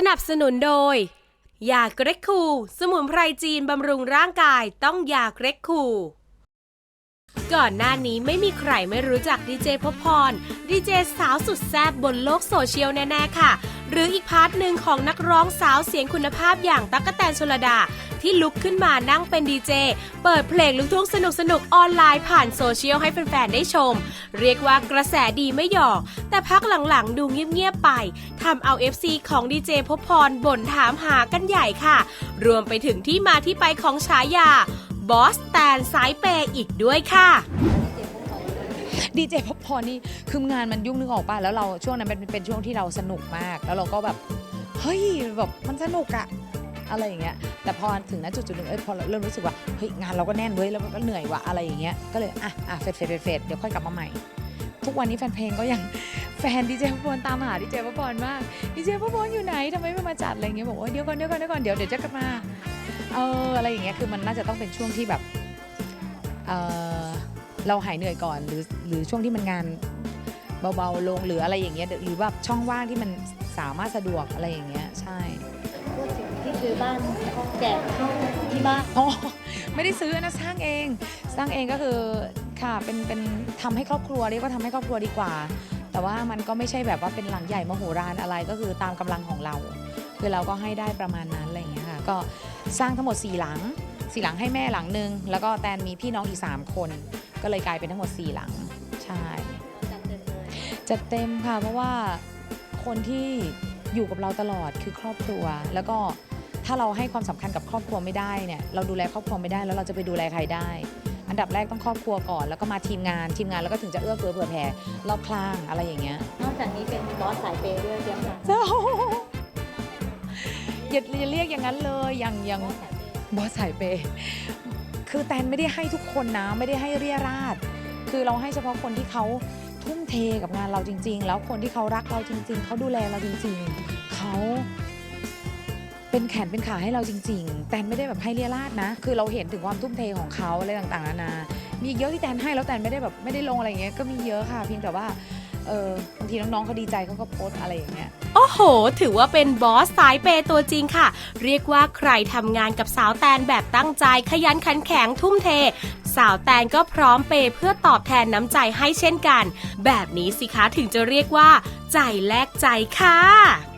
สนับสนุนโดย ยาเกรกคู สมุนไพรจีนบำรุงร่างกายต้องยาเกรกคู ก่อนหน้านี้ไม่มีใครไม่รู้จักดีเจพบพร ดีเจสาวสุดแซ่บบนโลกโซเชียลแน่ ๆ ค่ะ หรืออีกพาร์ทหนึ่งของนักร้องสาวเสียงคุณภาพอย่างตั๊กแตนชลดา ที่ลุกขึ้นมานั่งเป็นดีเจ เปิดเพลงลูกทุ่งสนุกๆออนไลน์ผ่านโซเชียลให้แฟนๆได้ชม เรียกว่ากระแสดีไม่หยอก แต่พักหลังๆ ดูเงียบๆไปทำเอา FC ของดีเจพบพรบ่นถามหากันใหญ่ค่ะ รวมไปถึงที่มาที่ไปของฉายาบอสแตนสายเปย์อีกด้วยค่ะดีเจพบพรนี่คืองานมันยุ่งนึกออกป่ะแล้วเราช่วงนั้นเป็นเป็นช่วงที่เราสนุกมาก แล้วเราก็แบบเฮ้ยแบบมันสนุกอะ อะไรอย่างเงี้ยแต่พอถึงณจุดจุดหนึ่งเอ้ยพอเราเริ่มรู้สึกว่าเฮ้ยงานเราก็แน่นเว้ยแล้วมันก็เหนื่อยว่ะอะไรอย่างเงี้ยก็เลยอะอะเฟดเฟดเฟดเฟดเดี๋ยวค่อยกลับมาใหม่ ทุกวันนี้แฟนเพลงก็ยังแฟนดีเจพบพรตามหาดีเจพบพรมากดีเจพบพรอยู่ไหนทำไมไม่มาจัดอะไรเงี้ยบอกว่าเดี๋ยวก่อนเดี๋ยวก่อนเดี๋ยวก่อนเดี๋ยวเดี๋ยวจะกลับมาเอออะไรอย่างเงี้ยคือมันน่าจะต้องเป็นช่วงที่แบบเออเราหายเหนื่อยก่อนหรือหรือช่วงที่มันงานเบาๆลงหรืออะไรอย่างเงี้ยหรือแบบช่องว่างที่มันสามารถสะดวกอะไรอย่างเงี้ยใช่ บ้านแจกที่บ้านอ๋อไม่ได้ซื้อนะสร้างเอง สร้างเองก็คือค่ะเป็นเป็นทำให้ครอบครัวเรียกว่าทำให้ครอบครัวดีกว่า แต่ว่ามันก็ไม่ใช่แบบว่าเป็นหลังใหญ่มโหฬารอะไรก็คือตามกำลังของเรา คือเราก็ให้ได้ประมาณนั้นอะไรอย่างเงี้ยค่ะก็สร้างทั้งหมด4หลังสี่หลังให้แม่หลังหนึ่งแล้วก็แตนมีพี่น้องอีก 3 คน ก็เลยกลายเป็นทั้งหมด4หลังใช่ จัดเต็มเลยจัดเต็มค่ะเพราะว่าคนที่อยู่กับเราตลอดคือครอบครัว แล้วก็ ถ้าเราให้ความสำคัญกับครอบครัวไม่ได้เนี่ยเราดูแลครอบครัวไม่ได้แล้วเราจะไปดูแลใครได้ อันดับแรกต้องครอบครัวก่อน แล้วก็มาทีมงานทีมงานแล้วก็ถึงจะเอื้อเฟื้อเผื่อแผ่รอบข้างอะไรอย่างเงี้ยนอกจากนี้เป็นบอสสายเปย์ด้วยเตรียมค่ะอย่าอย่าเรียกอย่างนั้นเลยอย่างอย่างบอสสายเปย์บอสสายเปย์คือแตนไม่ได้ให้ทุกคนนะไม่ได้ให้เรียราดคือเราให้เฉพาะคนที่เขาทุ่มเทกับงานเราจริง ๆ แล้วคนที่เขารักเราจริง ๆเขาดูแลเราจริง ๆเขา เป็นแขนเป็นขาให้เราจริง ๆ แตนไม่ได้แบบให้เรียราดนะ คือเราเห็นถึงความทุ่มเทของเขาอะไรต่างๆนานา มีเยอะที่แตนให้แล้วแตนไม่ได้แบบไม่ได้ลงอะไรอย่างเงี้ย ก็มีเยอะค่ะ เพียงแต่ว่า เออบางทีน้องๆเขาดีใจเขาก็โพสต์อะไรอย่างเงี้ย โอ้โห ถือว่าเป็นบอสสายเปย์ตัวจริงค่ะ เรียกว่าใครทำงานกับสาวแตนแบบตั้งใจขยันขันแข็งทุ่มเท สาวแตนก็พร้อมเปย์เพื่อตอบแทนน้ำใจให้เช่นกัน แบบนี้สิคะถึงจะเรียกว่า ใจแลกใจค่ะ